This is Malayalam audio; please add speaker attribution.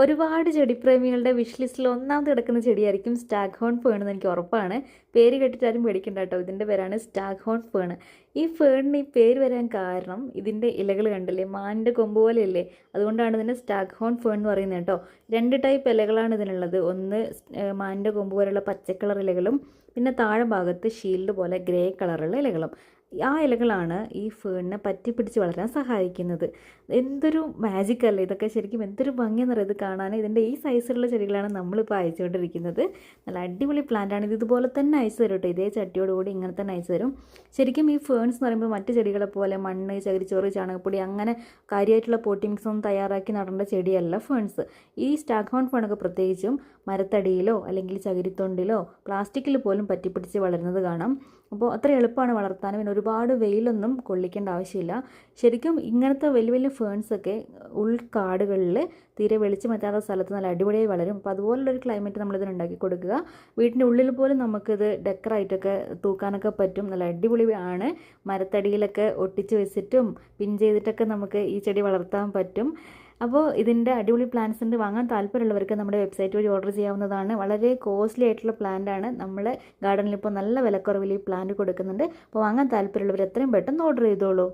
Speaker 1: ഒരുപാട് ചെടിപ്രേമികളുടെ വിഷ് ലിസ്റ്റിൽ ഒന്നാമത് കിടക്കുന്ന ചെടിയായിരിക്കും സ്റ്റാഗ് ഹോൺ ഫേൺ എന്ന് എനിക്ക് ഉറപ്പാണ്. പേര് കേട്ടിട്ട് ആരും പേടിക്കണ്ട കേട്ടോ. ഇതിന്റെ പേരാണ് സ്റ്റാഗ് ഹോൺ ഫേൺ ഈ ഫേണിന് ഈ പേര് വരാൻ കാരണം ഇതിന്റെ ഇലകൾ കണ്ടല്ലേ? മാനിന്റെ കൊമ്പ് പോലെയല്ലേ? അതുകൊണ്ടാണ് ഇതിനെ സ്റ്റാഗ് ഹോൺ ഫേൺ എന്ന് പറയുന്നത് കേട്ടോ. രണ്ട് ടൈപ്പ് ഇലകളാണ് ഇതിനുള്ളത്. ഒന്ന് മാനിന്റെ കൊമ്പ് പോലെയുള്ള പച്ചക്കളർ കളർ ഇലകളും പിന്നെ താഴെ ഭാഗത്ത് ഷീൽഡ് പോലെ ഗ്രേ കളറുള്ള ഇലകളും. ആ ഇലകളാണ് ഈ ഫേണിനെ പറ്റി പിടിച്ച് വളരാൻ സഹായിക്കുന്നത്. എന്തൊരു മാജിക് അല്ലേ? ഇതൊക്കെ ശരിക്കും എന്തൊരു ഭംഗിയെന്നറിയാം ഇത് കാണാൻ ഇതിന്റെ ഈ സൈസിലുള്ള ചെടികളാണ് നമ്മളിപ്പോൾ അയച്ചുകൊണ്ടിരിക്കുന്നത്. നല്ല അടിപൊളി പ്ലാന്റ് ആണ്. ഇത് ഇതുപോലെ തന്നെ അയച്ചു തരും കേട്ടോ. ഇതേ ചട്ടിയോടുകൂടി ഇങ്ങനെ തന്നെ അയച്ചു തരും. ശരിക്കും ഈ ഫേൺസ് എന്ന് പറയുമ്പോൾ മറ്റു ചെടികളെ പോലെ മണ്ണ് ചകിരിച്ചോറ് ചാണകപ്പൊടി അങ്ങനെ കാര്യമായിട്ടുള്ള പോട്ടിംഗ്സ് ഒന്നും തയ്യാറാക്കി നടേണ്ട ചെടിയല്ല ഫേൺസ് ഈ സ്റ്റാക്ക് ഹോൺ ഫേണൊക്കെ പ്രത്യേകിച്ചും മരത്തടിയിലോ അല്ലെങ്കിൽ ചകിരിത്തൊണ്ടിലോ പ്ലാസ്റ്റിക്കിൽ പോലും പറ്റിപ്പിടിച്ച് വളരുന്നത് കാണാം. അപ്പോൾ അത്ര എളുപ്പമാണ് വളർത്താനും. പിന്നെ ഒരുപാട് വെയിലൊന്നും കൊള്ളിക്കേണ്ട ആവശ്യമില്ല. ശരിക്കും ഇങ്ങനത്തെ വലിയ വലിയ ഫേൺസൊക്കെ ഉൾക്കാടുകളിൽ തീരെ വെളിച്ചം എത്താത്ത സ്ഥലത്ത് നല്ല അടിപൊളിയായി വളരും. അപ്പോൾ അതുപോലുള്ളൊരു ക്ലൈമറ്റ് നമ്മളിതിന് ഉണ്ടാക്കി കൊടുക്കുക. വീട്ടിന്റെ ഉള്ളിൽ പോലും നമുക്കിത് ഡെക്കറായിട്ടൊക്കെ തൂക്കാനൊക്കെ പറ്റും. നല്ല അടിപൊളി ആണ്. മരത്തടിയിലൊക്കെ ഒട്ടിച്ച് വെച്ചിട്ടും പിൻ ചെയ്തിട്ടൊക്കെ നമുക്ക് ഈ ചെടി വളർത്താൻ പറ്റും. അപ്പോൾ ഇതിന്റെ അടിപൊളി പ്ലാന്റ്സ് ഉണ്ട്. വാങ്ങാൻ താല്പര്യമുള്ളവർക്ക് നമ്മുടെ വെബ്സൈറ്റ് വഴി ഓർഡർ ചെയ്യാവുന്നതാണ്. വളരെ കോസ്റ്റ്ലി ആയിട്ടുള്ള പ്ലാന്റ് ആണ്. നമ്മൾ ഗാർഡനിൽ ഇപ്പോൾ നല്ല വിലക്കുറവിൽ ഈ പ്ലാന്റ് കൊടുക്കുന്നുണ്ട്. അപ്പോൾ വാങ്ങാൻ താല്പര്യമുള്ളവർ എത്രയും പെട്ടെന്ന് ഓർഡർ ചെയ്തോളൂ.